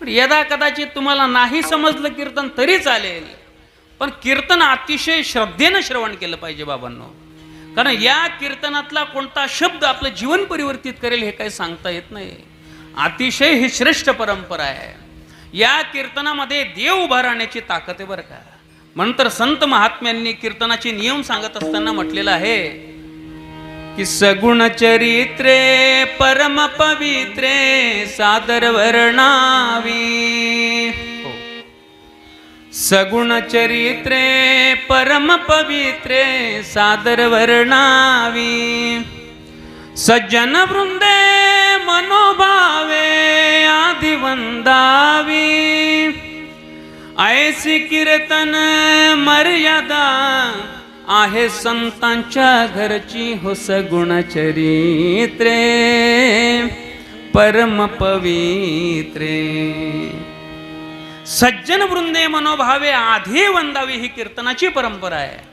पण यदा कदाचित तुम्हाला नाही समजलं कीर्तन तरी चालेल. पण कीर्तन अतिशय श्रद्धेनं श्रवण केलं पाहिजे बाबांनो. कारण या कीर्तनातला कोणता शब्द आपलं जीवन परिवर्तित करेल हे काही सांगता येत नाही. अतिशय ही श्रेष्ठ परंपरा आहे. या कीर्तनामध्ये देव उभा राहण्याची ताकद आहे बरं का. म्हणतर संत महात्म्यांनी कीर्तनाचे नियम सांगत असताना म्हटलेलं आहे कि सगुण चरित्रे परम पवित्रे सादर वर्णावी। हो। सगुण चरित्रे परम पवित्रे सादर वर्णावी। सज्जन वृंदे मनोभावे आदि वंदावी ऐसी कीर्तन आहे संतांच्या घरची हो गुणचरित्रे. परम पवित्रे. सज्जन वृंदे मनोभावे आधी वंदावी ही कीर्तनाची परंपरा आहे.